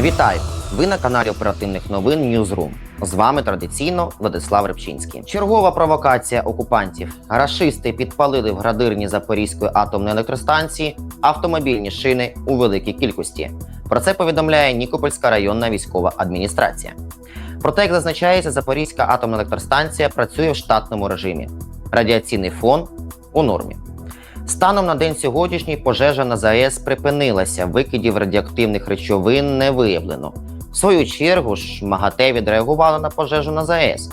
Вітаю! Ви на каналі оперативних новин Newsroom. З вами традиційно Владислав Рибчинський. Чергова провокація окупантів. Рашисти підпалили в градирні Запорізької атомної електростанції автомобільні шини у великій кількості. Про це повідомляє Нікопольська районна військова адміністрація. Проте, як зазначається, Запорізька атомна електростанція працює в штатному режимі. Радіаційний фон у нормі. Станом на день сьогоднішній пожежа на ЗАЕС припинилася, викидів радіоактивних речовин не виявлено. В свою чергу ж МАГАТЕ відреагувало на пожежу на ЗАЕС.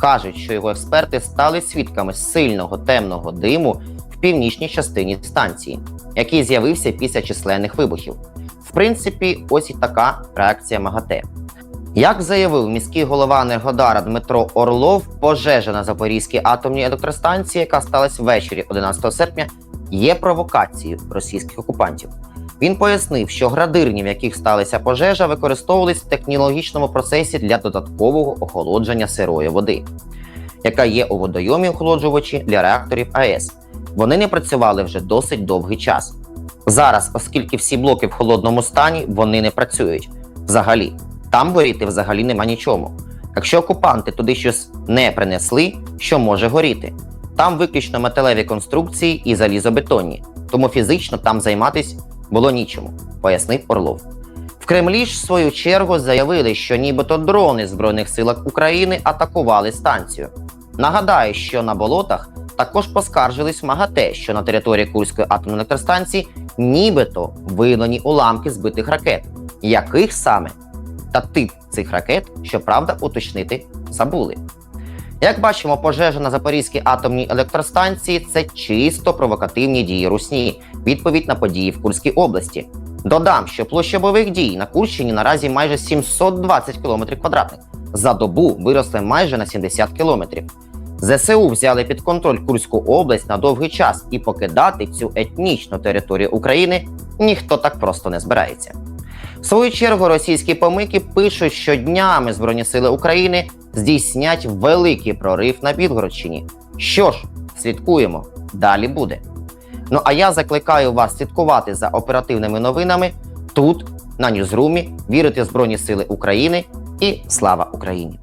Кажуть, що його експерти стали свідками сильного темного диму в північній частині станції, який з'явився після численних вибухів. В принципі, ось і така реакція МАГАТЕ. Як заявив міський голова Енергодара Дмитро Орлов, пожежа на Запорізькій атомній електростанції, яка сталася ввечері 11 серпня, є провокацією російських окупантів. Він пояснив, що градирні, в яких сталася пожежа, використовувались в технологічному процесі для додаткового охолодження сирої води, яка є у водойомі охолоджувачі для реакторів АЕС. Вони не працювали вже досить довгий час. Зараз, оскільки всі блоки в холодному стані, вони не працюють взагалі. Там горіти взагалі нема нічому. Якщо окупанти туди щось не принесли, що може горіти? Там виключно металеві конструкції і залізобетонні, тому фізично там займатись було нічому, пояснив Орлов. В Кремлі ж в свою чергу заявили, що нібито дрони Збройних сил України атакували станцію. Нагадаю, що на болотах також поскаржились МАГАТЕ, що на території Курської атомної електростанції нібито виявлені уламки збитих ракет. Яких саме? Та тип цих ракет, щоправда, уточнити забули. Як бачимо, пожежа на Запорізькій атомній електростанції це чисто провокативні дії Русні, відповідь на події в Курській області. Додам, що площа бойових дій на Курщині наразі майже 720 км квадратних. За добу виросли майже на 70 км. ЗСУ взяли під контроль Курську область на довгий час, і покидати цю етнічну територію України ніхто так просто не збирається. В свою чергу російські помики пишуть, що днями Збройні сили України здійснять великий прорив на Білгородщині. Що ж, слідкуємо, далі буде. Ну а я закликаю вас слідкувати за оперативними новинами тут, на Ньюзрумі, вірити в Збройні Сили України і слава Україні!